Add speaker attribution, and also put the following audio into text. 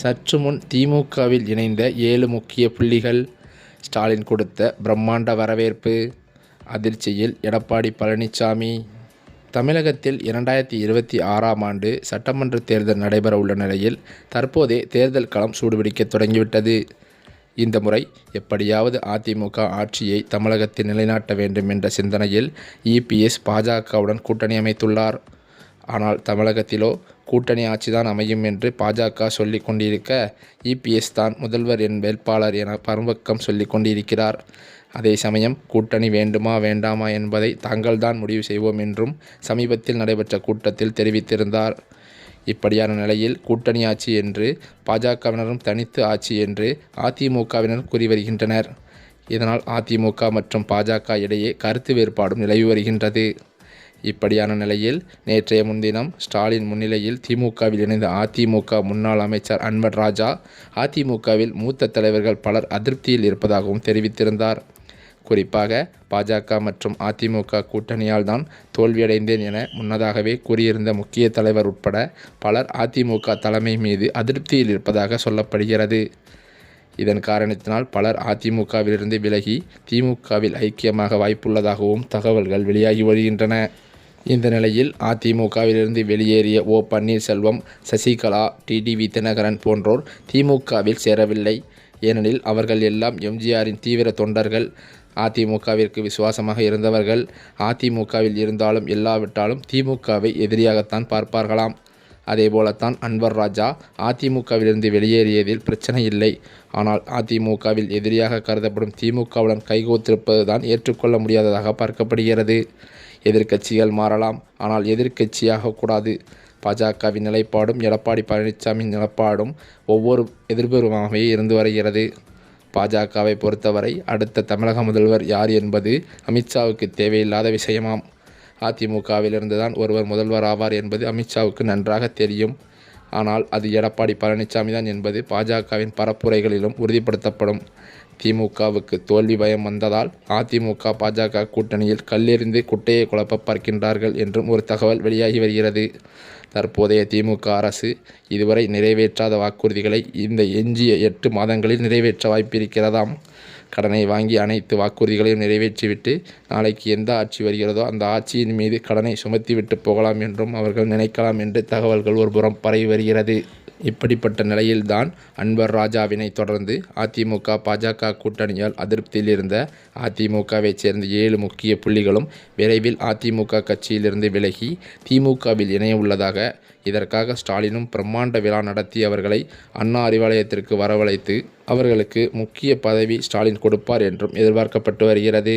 Speaker 1: சற்று முன் திமுகவில் இணைந்த ஏழு முக்கிய புள்ளிகள். ஸ்டாலின் கொடுத்த பிரம்மாண்ட வரவேற்பு. அதிர்ச்சியில் எடப்பாடி பழனிசாமி தமிழகத்தில் இரண்டாயிரத்தி இருபத்தி ஆறாம் ஆண்டு சட்டமன்ற தேர்தல் நடைபெற உள்ள நிலையில் தற்போதே தேர்தல் களம் சூடுபிடிக்க தொடங்கிவிட்டது. இந்த முறை எப்படியாவது அதிமுக ஆட்சியை தமிழகத்தில் நிலைநாட்ட வேண்டும் என்ற சிந்தனையில் இபிஎஸ் பாஜகவுடன் கூட்டணி அமைத்துள்ளார். ஆனால் தமிழகத்திலோ கூட்டணி ஆட்சிதான் அமையும் என்று பாஜக சொல்லி கொண்டிருக்க இபிஎஸ் தான் முதல்வர் என் வேட்பாளர் என பரம்பக்கம் சொல்லி கொண்டிருக்கிறார். அதே சமயம் கூட்டணி வேண்டுமா வேண்டாமா என்பதை தாங்கள்தான் முடிவு செய்வோம் என்றும் சமீபத்தில் நடைபெற்ற கூட்டத்தில் தெரிவித்திருந்தார். இப்படியான நிலையில் கூட்டணி ஆட்சி என்று பாஜகவினரும் தனித்து ஆட்சி என்று அதிமுகவினர் கூறி வருகின்றனர். இதனால் அதிமுக மற்றும் பாஜக இடையே கருத்து வேறுபாடும் நிலவி வருகின்றது. இப்படியான நிலையில் நேற்றைய முன்தினம் ஸ்டாலின் முன்னிலையில் திமுகவில் இணைந்த அதிமுக முன்னாள் அமைச்சர் அன்வர் ராஜா அதிமுகவில் மூத்த தலைவர்கள் பலர் அதிருப்தியில் இருப்பதாகவும் தெரிவித்திருந்தார். குறிப்பாக பாஜக மற்றும் அதிமுக கூட்டணியால் தான் தோல்வியடைந்தேன் என முன்னதாகவே கூறியிருந்த முக்கிய தலைவர் உட்பட பலர் அதிமுக தலைமை மீது அதிருப்தியில் இருப்பதாக சொல்லப்படுகிறது. இதன் காரணத்தினால் பலர் அதிமுகவிலிருந்து விலகி திமுகவில் ஐக்கியமாக வாய்ப்புள்ளதாகவும் தகவல்கள் வெளியாகி வருகின்றன. இந்த நிலையில் அதிமுகவிலிருந்து வெளியேறிய ஓ பன்னீர்செல்வம் சசிகலா டிடிவி தினகரன் போன்றோர் திமுகவில் சேரவில்லை. ஏனெனில் அவர்கள் எல்லாம் எம்ஜிஆரின் தீவிர தொண்டர்கள். அதிமுகவிற்கு விசுவாசமாக இருந்தவர்கள். அதிமுகவில் இருந்தாலும் இல்லாவிட்டாலும் திமுகவை எதிரியாகத்தான் பார்ப்பார்களாம். அதேபோலத்தான் அன்வர் ராஜா அதிமுகவிலிருந்து வெளியேறியதில் பிரச்சனை இல்லை. ஆனால் அதிமுகவில் எதிரியாக கருதப்படும் திமுகவுடன் கைகோத்திருப்பதுதான் ஏற்றுக்கொள்ள முடியாததாக பார்க்கப்படுகிறது. எதிர்க்கட்சிகள் மாறலாம். ஆனால் எதிர்க்கட்சியாக கூடாது. பாஜகவின் நிலைப்பாடும் எடப்பாடி பழனிசாமியின் நிலைப்பாடும் ஒவ்வொரு எதிர்ப்புறமாகவே இருந்து வருகிறது. பாஜகவை பொறுத்தவரை அடுத்த தமிழக முதல்வர் யார் என்பது அமித்ஷாவுக்கு தேவையில்லாத விஷயமாம். அதிமுகவிலிருந்து தான் ஒருவர் முதல்வர் ஆவார் என்பது அமித்ஷாவுக்கு நன்றாக தெரியும். ஆனால் அது எடப்பாடி பழனிசாமி தான் என்பது பாஜகவின் பரப்புரைகளிலும் உறுதிப்படுத்தப்படும். திமுகவுக்கு தோல்வி பயம் வந்ததால் அதிமுக பாஜக கூட்டணியில் கல்லெறிந்து குட்டையை குழப்ப பார்க்கின்றார்கள் என்றும் ஒரு தகவல் வெளியாகி வருகிறது. தற்போதைய திமுக அரசு இதுவரை நிறைவேற்றாத வாக்குறுதிகளை இந்த எஞ்சிய எட்டு மாதங்களில் நிறைவேற்ற வாய்ப்பிருக்கிறதாம். கடனை வாங்கி அனைத்து வாக்குறுதிகளையும் நிறைவேற்றிவிட்டு நாளைக்கு எந்த ஆட்சி வருகிறதோ அந்த ஆட்சியின் மீது கடனை சுமத்திவிட்டு போகலாம் என்றும் அவர்கள் நினைக்கலாம் என்று தகவல்கள் ஒருபுறம் பரவி வருகிறது. இப்படிப்பட்ட நிலையில்தான் அன்வர் ராஜாவினை தொடர்ந்து அதிமுக பாஜக கூட்டணியால் அதிருப்தியில் இருந்த அதிமுகவைச் சேர்ந்த ஏழு முக்கிய புள்ளிகளும் விரைவில் அதிமுக கட்சியிலிருந்து விலகி திமுகவில் இணைய உள்ளதாக இதற்காக ஸ்டாலினும் பிரம்மாண்ட விழா நடத்தி அவர்களை அண்ணா அறிவாலயத்திற்கு வரவழைத்து அவர்களுக்கு முக்கிய பதவி ஸ்டாலின் கொடுப்பார் என்றும் எதிர்பார்க்கப்பட்டு வருகிறது.